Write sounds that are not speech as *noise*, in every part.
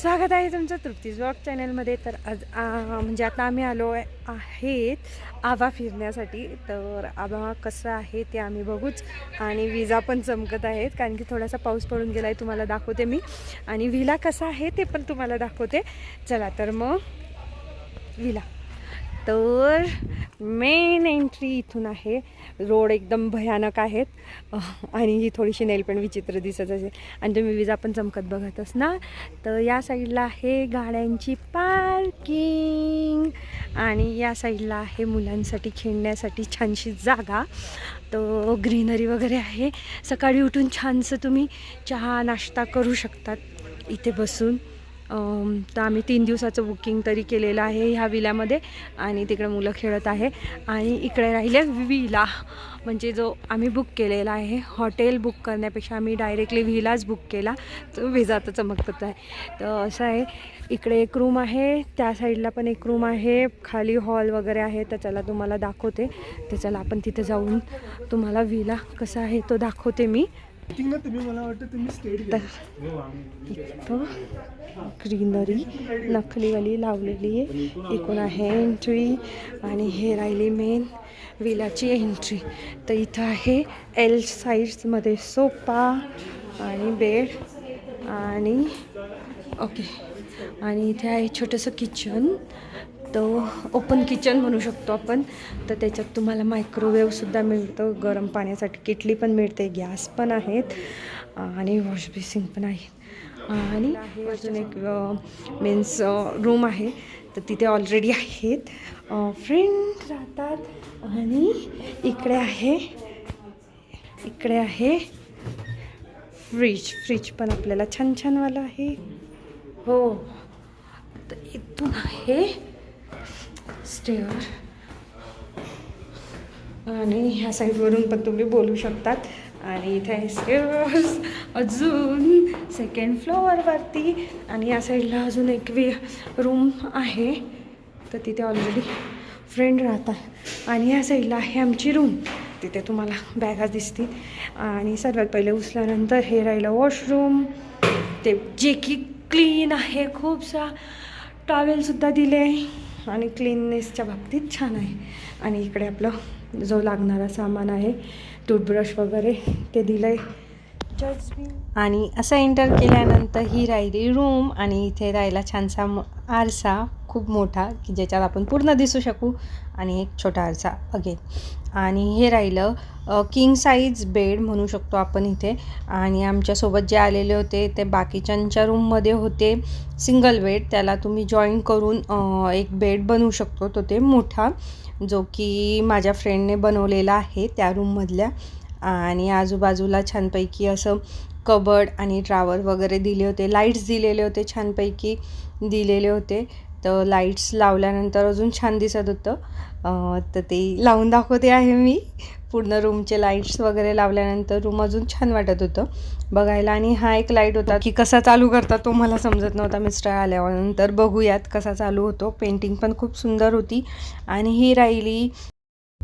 स्वागत आहे तुमचं तृप्ती ब्लॉग चॅनलमध्ये तर आज म्हणजे आता आम्ही आलो आहे आहेत आबा फिरण्यासाठी. तर आबा कसं आहे ते आम्ही बघूच. आणि विजा पण चमकत आहेत कारण की थोडासा पाऊस पडून गेला आहे तुम्हाला दाखवते मी. आणि विला कसा आहे ते पण तुम्हाला दाखवते. चला तर मग विला. तर मेन एंट्री इथून आहे. रोड एकदम भयानक आहेत. आणि ही थोडीशी नेल पण विचित्र दिसत असेल. आणि तुम्ही विजा पण चमकत बघतच ना तर या साईडला आहे गाड्यांची पार्किंग आणि या साईडला आहे मुलांसाठी खेळण्यासाठी छानशी जागा. तर ग्रीनरी वगैरे आहे. सकाळी उठून छानसं तुम्ही चहा नाश्ता करू शकतात इथे बसून. तर आम्ही तीन दिवसाचं बुकिंग तरी केलेलं आहे ह्या विल्यामध्ये आणि तिकडे मुलं खेळत आहे. आणि इकडे राहिले विला म्हणजे जो आम्ही बुक केलेला आहे. हॉटेल बुक करण्यापेक्षा आम्ही डायरेक्टली व्हिलाच बुक केला. तो विजा तर चमकत आहे. तर असं आहे इकडे एक रूम आहे त्या साईडला पण एक रूम आहे. खाली हॉल वगैरे आहे तर चला तुम्हाला दाखवते. तर चला आपण तिथे जाऊन तुम्हाला विला कसा आहे तो दाखवते मी. तुम्ही मला वाटतं तुम्ही स्टेट इथं ग्रीनरी नखलीवाली लावलेली आहे. एकूण आहे एंट्री आणि हे राहिली मेन विलाची एंट्री तर इथं आहे एल साईड्समध्ये सोफा आणि बेड आणि ओके आणि इथे आहे छोटंसं किचन तर ओपन किचन म्हणू शकतो आपण. तर त्याच्यात तुम्हाला मायक्रोवेवसुद्धा मिळतं. गरम पाण्यासाठी किटली पण मिळते. गॅस पण आहेत. आणि वॉश बेसिन पण आहेत. आणि अजून एक मीन्स रूम आहे. तर तिथे ऑलरेडी आहेत. फ्रेंड राहतात. आणि इकडे आहे. इकडे आहे. फ्रीज फ्रीज पण आपल्याला छान छानवाला आहे. हो. तर इथून आहे. स्टेअर आणि ह्या साईडवरून पण तुम्ही बोलू शकतात. आणि इथे आहे स्टेअर्स अजून सेकंड फ्लोअरवरती आणि या साईडला अजून एक वे रूम आहे. तर तिथे ऑलरेडी फ्रेंड राहतात. आणि या साईडला आहे आमची रूम तिथे तुम्हाला बॅगा दिसतील. आणि सर्वात पहिले उचल्यानंतर हे राहिलं वॉशरूम ते जे की क्लीन आहे. खूपसा टॉवेलसुद्धा दिले. आहे आणि क्लीननेसच्या बाबतीत छान आहे. आणि इकडे आपलं जो लागणारा सामान आहे टूथब्रश वगैरे ते दिलं आहे आणि असं एंटर केल्यानंतर ही राहिली रूम आणि इथे राहिला छानसा म- आरसा खूप मोठा की ज्याच्यात आपण पूर्ण दिसू शकू. आणि एक छोटा आरसा अगेन आणि हे राहिलं किंग साईज बेड म्हणू शकतो आपण इथे. आणि आमच्यासोबत जे आलेले होते ते बाकीच्यांच्या रूममध्ये होते. सिंगल बेड त्याला तुम्ही जॉईन करून एक बेड बनवू शकतो. तो ते मोठा जो की माझ्या फ्रेंडने बनवलेला आहे त्या रूममधल्या आणि आजूबाजूला छानपैकी असं कबड आणि ड्रावर वगैरे दिले होते. लाईट्स दिलेले होते छानपैकी दिलेले होते. तर लाईट्स लावल्यानंतर अजून छान दिसत होतं. तर ते लावून दाखवते आहे मी. पूर्ण रूमचे लाईट्स वगैरे लावल्यानंतर रूम अजून छान वाटत होतं बघायला. आणि हा एक लाइट होता की कसा चालू करतात तो मला समजत नव्हता. मिस्टर आल्यानंतर बघूयात कसा चालू होतो. पेंटिंग पण खूप सुंदर होती. आणि ही राहिली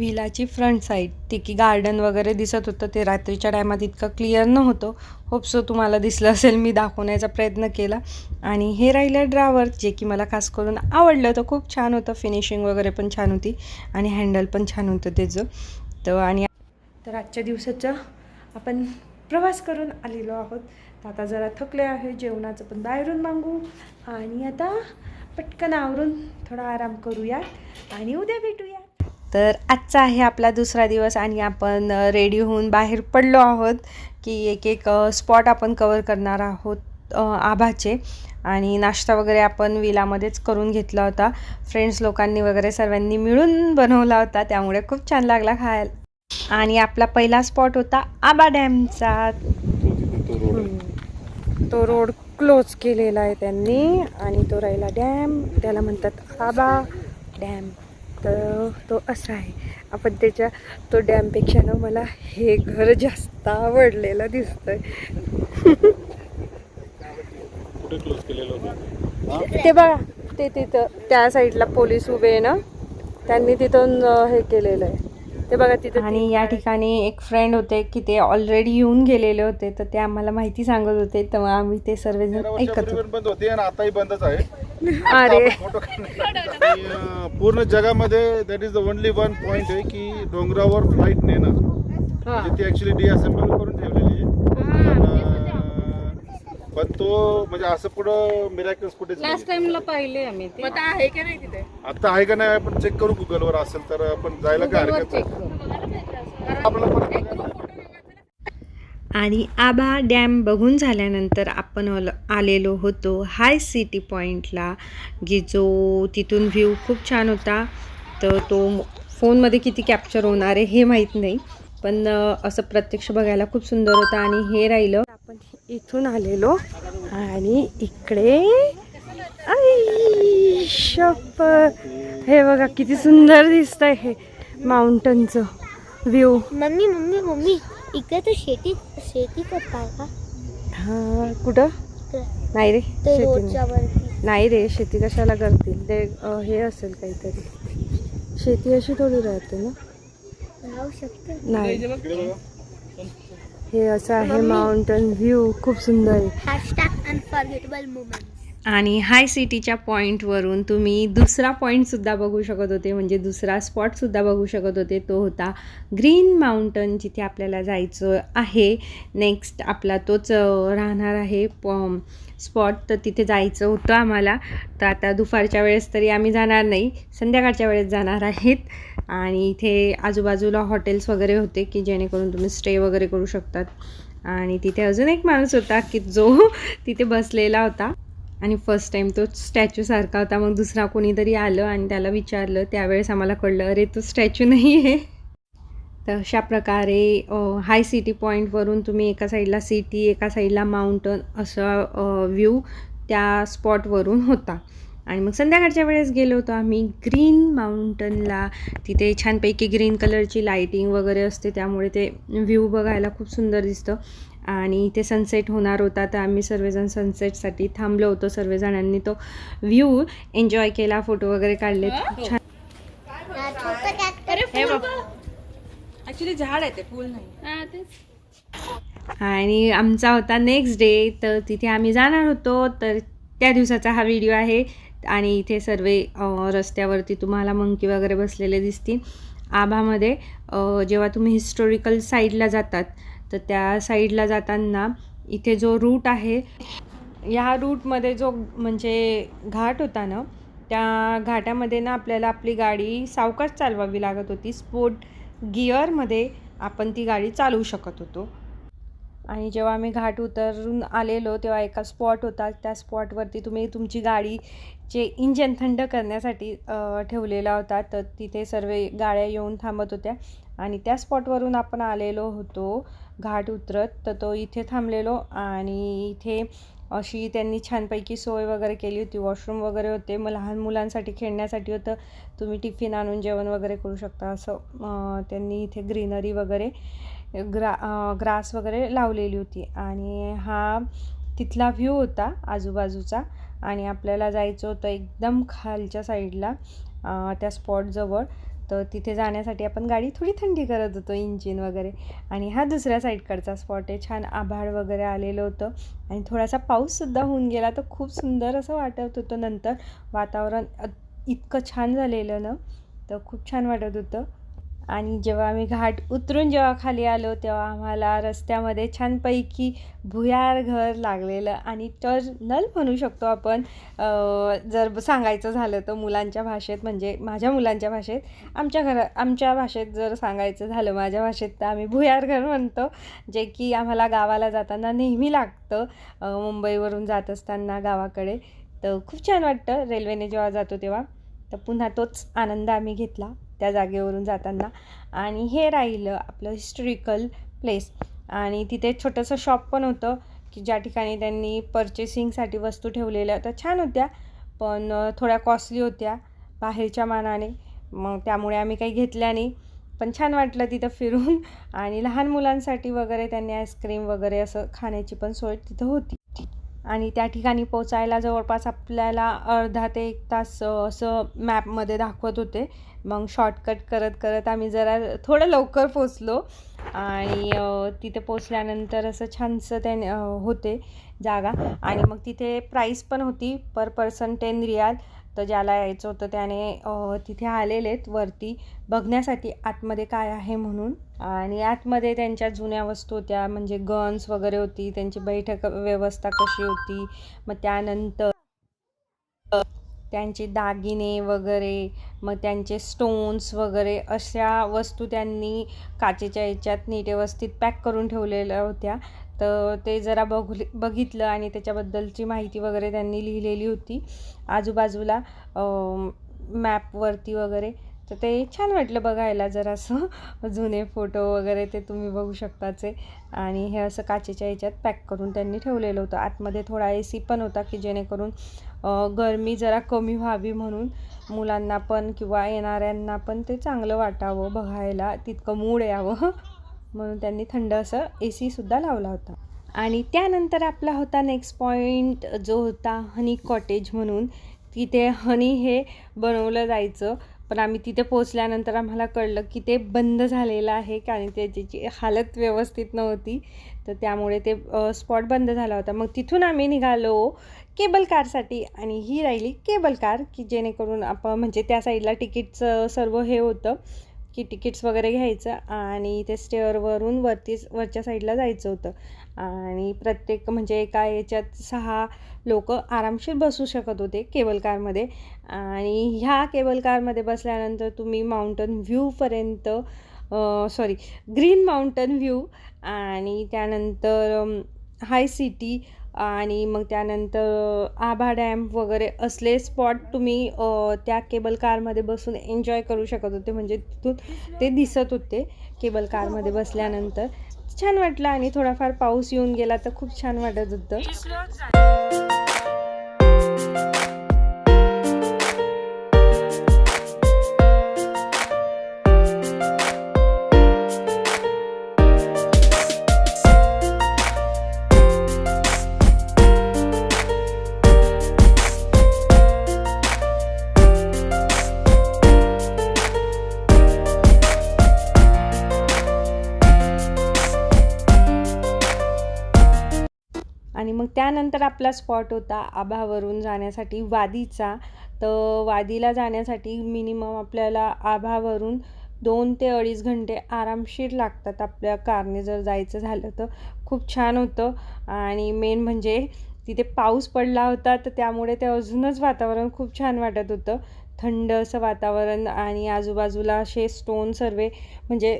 व्हिलाची फ्रंट साईड ती की गार्डन वगैरे दिसत होतं ते रात्रीच्या टायमात इतकं क्लिअर नव्हतं. होप सो तुम्हाला दिसलं असेल मी दाखवण्याचा प्रयत्न केला. आणि हे राहिलं ड्रावर जे की मला खास करून आवडलं तर खूप छान होतं. फिनिशिंग वगैरे पण छान होती. आणि हँडल पण छान होतं त्याचं. तर आणि तर आजच्या दिवसाचा आपण प्रवास करून आलेलो आहोत. तर आता जरा थकले आहे जेवणाचं पण बाहेरून मागू. आणि आता पटकन आवरून थोडा आराम करूया. आणि उद्या भेटूया. तर आजचा आहे आपला दुसरा दिवस आणि आपण रेडी होऊन बाहेर पडलो आहोत की एक एक स्पॉट आपण कवर करणार आहोत आभाचे. आणि नाश्ता वगैरे आपण विलामध्येच करून घेतला होता. फ्रेंड्स लोकांनी वगैरे सर्वांनी मिळून बनवला होता त्यामुळे खूप छान लागला खायला. आणि आपला पहिला स्पॉट होता आबा डॅमचा. तो रोड क्लोज केलेला आहे त्यांनी. आणि तो राहिला डॅम. त्याला म्हणतात आबा डॅम. तर तो असा आहे. आपण त्याच्या तो डॅमपेक्षा ना मला हे घर जास्त आवडलेलं दिसतंय. कुठे क्लोज केलेलं होतं? ते बघा ते तिथं त्या साईडला पोलीस उभे आहे ना त्यांनी तिथून हे केलेलं आहे. ते बघा तिथे आणि या ठिकाणी एक फ्रेंड होते की ते ऑलरेडी येऊन गेलेले होते तर ते आम्हाला माहिती सांगत होते तेव्हा आम्ही ते सर्वजण तेरा ऐकत होतो. बंद होती आणि आताही बंदच आहे. अरे. पूर्ण जगामध्ये that is the only one point आहे की डोंगरावर फ्लाईट नेणं म्हणजे ती ऍक्च्युली डिअसेंबल करून ठेवलेली आहे. पण तो म्हणजे असं पुढं मिरॅकल्स कुठेच लास्ट नाही. टाइमला पाहिले आम्ही ते. आता आहे का नाही तिथे? आता आहे का नाही आपण चेक करू गुगलवर असेल तर आपण जायला काय हरकत नाही. आपल्याला बघायला- आणि आबा डॅम बघून झाल्यानंतर आपण आलेलो होतो हाय सिटी पॉईंटला की जो तिथून व्ह्यू खूप छान होता. तर तो फोनमध्ये किती कॅप्चर होणार आहे हे माहीत नाही. पण असं प्रत्यक्ष बघायला खूप सुंदर होतं आणि हे राहिलं. आपण इथून आलेलो आणि इकडे शप हे बघा किती सुंदर दिसतंय हे माउंटनचं व्ह्यू मम्मी मम्मी मम्मी. इकडे तर शेती शेती करताय का? हा कुठं? नाही रे ते शेती रोडच्या नाही. वरती नाही रे शेती कशाला करतील? ते अ, हे असेल काहीतरी. शेती अशी थोडी राहते ना. राहू शकते. नाही. हे असं आहे माउंटन व्ह्यू खूप सुंदर आहे. हॅशटॅग अनफॉर्गेटेबल मुमेंट आणि हाय सिटीच्या पॉईंटवरून तुम्ही दुसरा पॉईंटसुद्धा बघू शकत होते. म्हणजे दुसरा स्पॉटसुद्धा बघू शकत होते. तो होता ग्रीन माउंटन जिथे आपल्याला जायचं आहे. नेक्स्ट आपला तोच राहणार आहे प स्पॉट तर तिथे जायचं होतं आम्हाला. तर आता दुपारच्या वेळेस तरी आम्ही जाणार नाही. संध्याकाळच्या वेळेस जाणार आहेत. आणि इथे आजूबाजूला हॉटेल्स वगैरे होते की जेणेकरून तुम्ही स्टे वगैरे करू शकतात. आणि तिथे अजून एक माणूस होता की जो *laughs* तिथे बसलेला होता. आणि फर्स्ट टाईम तो स्टॅच्यूसारखा होता. मग दुसरा कोणीतरी आलं आणि त्याला विचारलं. त्यावेळेस आम्हाला कळलं अरे तो स्टॅच्यू नाही आहे तर अशा प्रकारे हाय सिटी पॉईंटवरून तुम्ही एका साईडला सिटी एका साईडला माउंटन असा व्ह्यू त्या स्पॉटवरून होता. आणि मग संध्याकाळच्या वेळेस गेलो होतो आम्ही ग्रीन माउंटनला तिथे छानपैकी ग्रीन कलरची लाईटिंग वगैरे असते. त्यामुळे ते व्ह्यू बघायला खूप सुंदर दिसतं. आणि इथे सनसेट होणार होता तर आम्ही सर्वजण सनसेटसाठी थांबलो होतो. सर्वजणांनी तो व्ह्यू एन्जॉय केला फोटो वगैरे काढले. खूप छान. झाड आहे ते फुल नाही. आणि आमचा होता नेक्स्ट डे तर तिथे आम्ही जाणार होतो. तर त्या दिवसाचा हा व्हिडिओ आहे. आणि इथे सर्व रस्त्यावरती तुम्हाला मंकी वगैरे बसलेले दिसतील. आभामध्ये अ, जेव्हा तुम्ही हिस्टोरिकल साईडला जातात तर त्या साईडला जाताना इथे जो रूट आहे या रूटमध्ये जो म्हणजे घाट होता ना त्या घाटामध्ये ना आपल्याला आपली गाडी सावकाश चालवावी लागत होती. स्पोर्ट गिअरमध्ये आपण ती गाडी चालवू शकत होतो. आणि जेव्हा आम्ही घाट उतरून आलेलो तेव्हा एका स्पॉट होता. त्या स्पॉटवरती तुम्ही तुमची गाडीचे इंजन थंड करण्यासाठी ठेवलेला होता. तर तिथे सर्व गाड्या येऊन थांबत होत्या. आणि त्या स्पॉटवरून आपण आलेलो होतो. घाट उतरत तर तो इथे थांबलेलो आणि इथे अशी त्यांनी छानपैकी सोय वगैरे केली होती. वॉशरूम वगैरे होते. मग लहान मुलांसाठी खेळण्यासाठी होतं. तुम्ही टिफिन आणून जेवण वगैरे करू शकता असं त्यांनी इथे ग्रीनरी वगैरे ग्रा ग्रास वगैरे लावलेली होती. आणि हा तिथला व्ह्यू होता आजूबाजूचा आणि आपल्याला जायचं होतं एकदम खालच्या साईडला त्या स्पॉटजवळ तर तिथे जाण्यासाठी आपण गाडी थोडी थंडी करत होतो इंजिन वगैरे. आणि हा दुसऱ्या साईडकडचा स्पॉट आहे. छान आभाळ वगैरे आलेलं होतं. आणि थोडासा पाऊससुद्धा होऊन गेला. तर खूप सुंदर असं वाटत होतं नंतर. वातावरण इतकं छान झालेलं ना. तर खूप छान वाटत होतं. आणि जेव्हा आम्ही घाट उतरून जेव्हा खाली आलो तेव्हा आम्हाला रस्त्यामध्ये छानपैकी भुयार घर लागलेलं आणि टर्नल म्हणू शकतो आपण. जर सांगायचं झालं तर मुलांच्या भाषेत म्हणजे माझ्या मुलांच्या भाषेत आमच्या घरा आमच्या भाषेत जर सांगायचं झालं माझ्या भाषेत तर आम्ही भुयार घर म्हणतो जे की आम्हाला गावाला जाताना नेहमी लागतं. मुंबईवरून जात असताना गावाकडे. तर खूप छान वाटतं. रेल्वेने जेव्हा जातो तेव्हा. तर पुन्हा तोच आनंद आम्ही घेतला त्या जागेवरून जाताना. आणि हे राहिलं आपलं हिस्टॉरिकल प्लेस. आणि तिथे छोटंसं शॉप पण होतं की ज्या ठिकाणी त्यांनी पर्चेसिंगसाठी वस्तू ठेवलेल्या होत्या. छान होत्या पण थोड्या कॉस्टली होत्या बाहेरच्या मानाने. मग त्यामुळे आम्ही काही घेतल्या नाही. पण छान वाटलं तिथं फिरून. आणि लहान मुलांसाठी वगैरे त्यांनी आईस्क्रीम वगैरे असं खाण्याची पण सोय तिथं होती. आणि त्या ठिकाणी पोचायला जवळपास आपल्याला अर्धा ते एक तास असं मॅपमध्ये दाखवत होते. मग शॉर्टकट करत करत आम्ही जरा थोडं लवकर पोचलो आणि तिथे पोचल्यानंतर असं छानसं त्याने होते जागा. आणि मग तिथे प्राईस पण होती पर पर्सन टेन रियाल तर ज्याला यायचं होतं त्याने तिथे आलेलेत वरती बघण्यासाठी आतमध्ये काय आहे म्हणून. आणि आतमध्ये त्यांच्या जुन्या वस्तू होत्या म्हणजे गन्स वगैरे होती त्यांची बैठक व्यवस्था कशी होती मग त्यानंतर त्यांचे दागिने वगैरे मग त्यांचे स्टोन्स वगैरे अशा वस्तू त्यांनी काचेच्या याच्यात नीट व्यवस्थित पॅक करून ठेवलेल्या होत्या. तर ते जरा बघ बघितलं आणि त्याच्याबद्दलची माहिती वगैरे त्यांनी लिहिलेली होती. आजूबाजूला मॅपवरती वगैरे. तर ते छान वाटलं बघायला जरासं. *laughs* जुने फोटो वगैरे ते तुम्ही बघू शकताचे. आणि हे असं काचेच्या ह्याच्यात पॅक करून त्यांनी ठेवलेलं होतं. आतमध्ये थोडा ए सी पण होता की जेणेकरून गरमी जरा कमी व्हावी म्हणून मुलांना पण किंवा येणाऱ्यांना पण ते चांगलं वाटावं बघायला तितकं मूड यावं. *laughs* म्हणून त्यांनी थंड असं ए सीसुद्धा लावला होता. आणि त्यानंतर आपला होता नेक्स्ट पॉईंट जो होता हनी कॉटेज म्हणून. तिथे हनी हे बनवलं जायचं. पण आम्ही तिथे पोचल्यानंतर आम्हाला कळलं की ते बंद झालेलं आहे कारण त्याची हालत व्यवस्थित नव्हती. तर त्यामुळे ते स्पॉट बंद झाला होता. मग तिथून आम्ही निघालो केबल कारसाठी आणि ही राहिली केबल कार की जेणेकरून आपण म्हणजे त्या साईडला तिकीटचं सर्व हे होतं की तिकीट्स वगैरे घ्यायचं आणि ते स्टेअरवरून वरतीच वरच्या साईडला जायचं होतं. आणि प्रत्येक म्हणजे एका याच्यात सहा लोक आरामशीर बसू शकत होते केबल कारमध्ये. आणि ह्या केबल कारमध्ये बसल्यानंतर तुम्ही माउंटन व्ह्यूपर्यंत सॉरी ग्रीन माउंटन व्ह्यू आणि त्यानंतर हाय सिटी आणि मग त्यानंतर आभा डॅम वगैरे असले स्पॉट तुम्ही त्या केबल कारमध्ये बसून एन्जॉय करू शकत होते. म्हणजे तिथून ते दिसत होते केबल कारमध्ये बसल्यानंतर. छान वाटलं आणि थोडाफार पाऊस येऊन गेला तर खूप छान वाटत होतं. तर आपला स्पॉट होता आभावरून जाण्यासाठी वादीचा. तर वादीला जाण्यासाठी मिनिमम आपल्याला आभावरून दोन ते अडीच घंटे आरामशीर लागतात आपल्या कारने जर जायचं झालं तर. खूप छान होतं. आणि मेन म्हणजे तिथे पाऊस पडला होता तर त्यामुळे ते अजूनच वातावरण खूप छान वाटत होतं. थंड असं वातावरण आणि आजूबाजूला असे स्टोन सर्वे म्हणजे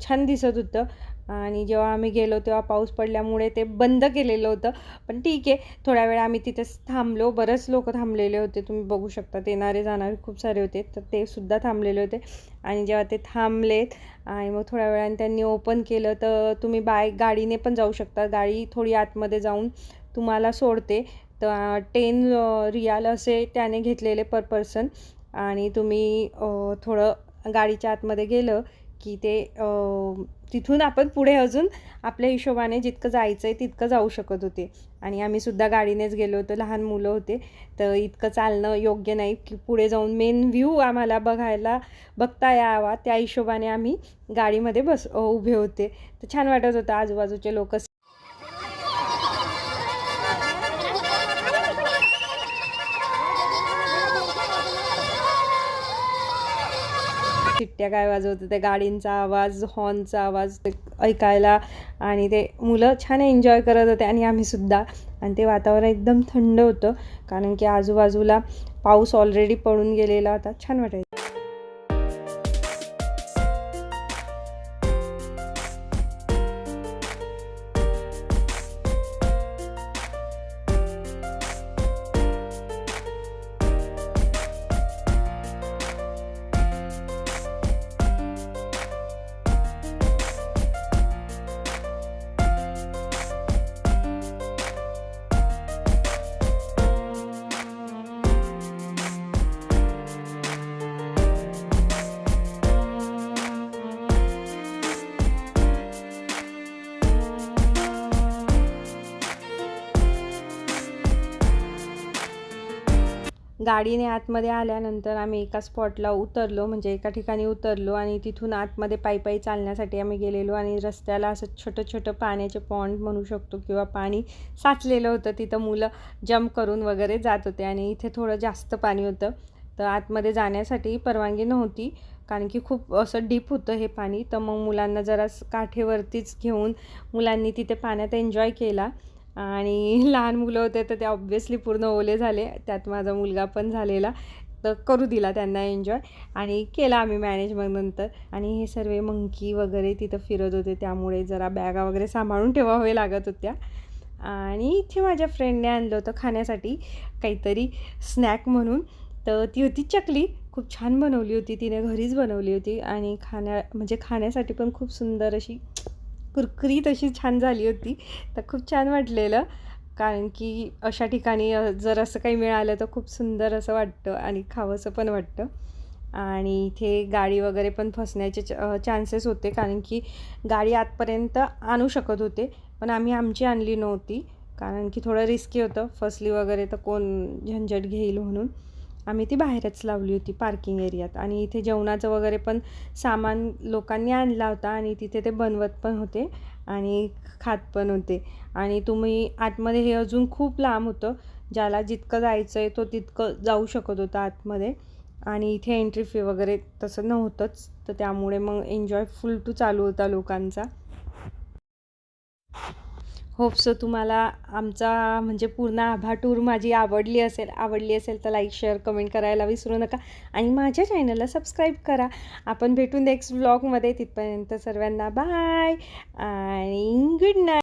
छान दिसत होतं. आणि जेव्हा आम्ही गेलो तेव्हा पाऊस पडल्यामुळे ते बंद केलेलं होतं. पण ठीक आहे थोड्या वेळ आम्ही तिथेच थांबलो. बरेच लोक थांबलेले होते. तुम्ही बघू शकता येणारे जाणारे खूप सारे होते. तर ते सुद्धा थांबलेले होते. आणि जेव्हा ते थांबलेत आणि मग थोड्या वेळाने त्यांनी ओपन केलं तर तुम्ही बाय गाडीने पण जाऊ शकता. गाडी थोडी आतमध्ये जाऊन तुम्हाला सोडते. तर टेन रियाल असे त्याने घेतलेले पर पर्सन. आणि तुम्ही थोडं गाडीच्या आतमध्ये गेलं की ते तिथून आपण पुढे अजून आपल्या हिशोबाने जितकं जायचं आहे तितकं जाऊ शकत होते. आणि आम्ही सुद्धा गाडीनेच गेलो होतो लहान मुलं होते. तर इतकं चालणं योग्य नाही. की पुढे जाऊन मेन व्ह्यू आम्हाला बघायला बघता यावा. त्या हिशोबाने आम्ही गाडीमध्ये बस उभे होते. तर छान वाटत होतं. आजूबाजूचे लोक शिट्ट्या काय वाजवत त्या गाडींचा आवाज हॉर्नचा आवाज ते ऐकायला आणि ते मुलं छान एन्जॉय करत होते आणि आम्ही सुद्धा. आणि ते वातावरण एकदम थंड होतं कारण की आजूबाजूला पाऊस ऑलरेडी पडून गेलेला होता. छान वाटायचं. गाडीने आतमध्ये आल्यानंतर आम्ही एका स्पॉटला उतरलो म्हणजे एका ठिकाणी उतरलो आणि तिथून आतमध्ये पायी पायी चालण्यासाठी आम्ही गेलेलो आणि रस्त्याला असं छोटं छोटं पाण्याचे पॉन्ड म्हणू शकतो किंवा पाणी साचलेलं होतं. तिथं मुलं जम्प करून वगैरे जात होते आणि इथे थोडं जास्त पाणी होतं. तर आतमध्ये जाण्यासाठी परवानगी नव्हती कारण की खूप असं डीप होतं हे पाणी. तर मग मुलांना जरा काठेवरतीच घेऊन मुलांनी तिथे पाण्यात एन्जॉय केला. आणि *laughs* लहान मुलं होते तर ते ऑब्व्हियसली पूर्ण ओले झाले. त्यात माझा मुलगा पण झालेला. तर करू दिला त्यांना एन्जॉय आणि केला आम्ही मॅनेज मग नंतर. आणि हे सर्व मंकी वगैरे तिथं फिरत होते. त्यामुळे जरा बॅगा वगैरे सांभाळून ठेवावे लागत होत्या. आणि इथे माझ्या फ्रेंडने आणलं होतं खाण्यासाठी काहीतरी स्नॅक म्हणून. तर ती होती चकली. खूप छान बनवली होती. तिने घरीच बनवली होती. आणि खाण्या म्हणजे खाण्यासाठी पण खूप सुंदर अशी कुरकुरीत अशी छान झाली होती. तर खूप छान वाटलेलं. कारण की अशा ठिकाणी जर असं काही मिळालं तर खूप सुंदर असं वाटतं आणि खावंसं पण वाटतं. आणि इथे गाडी वगैरे पण फसण्याचे चान्सेस होते. कारण की गाडी आतपर्यंत आणू शकत होते. पण आम्ही आमची आणली नव्हती. कारण की थोडं रिस्की होतं. फसली वगैरे तर कोण झंझट घेईल म्हणून. आम्ही ती बाहेरच लावली होती पार्किंग एरियात आणि इथे जेवणाचं वगैरे पण सामान लोकांनी आणला होता आणि तिथे ते बनवत पण होते आणि खात पण होते. आणि तुम्ही आतमध्ये हे अजून खूप लांब होतं ज्याला जितकं जायचं आहे तो तितकं जाऊ शकत होता आतमध्ये. आणि इथे एंट्री फी वगैरे तसं नव्हतंच तर त्यामुळे मग एन्जॉय फुल टू चालू होता लोकांचा. होपसो तुम्हाला आमचा म्हणजे पूर्ण आभा टूर माझी आवडली असेल आवडली असेल तर लाईक शेअर कमेंट करायला विसरू नका. आणि माझ्या चॅनलला सबस्क्राईब करा. आपण भेटू नेक्स्ट व्लॉगमध्ये तिथपर्यंत सर्वांना बाय आणि गुड नाईट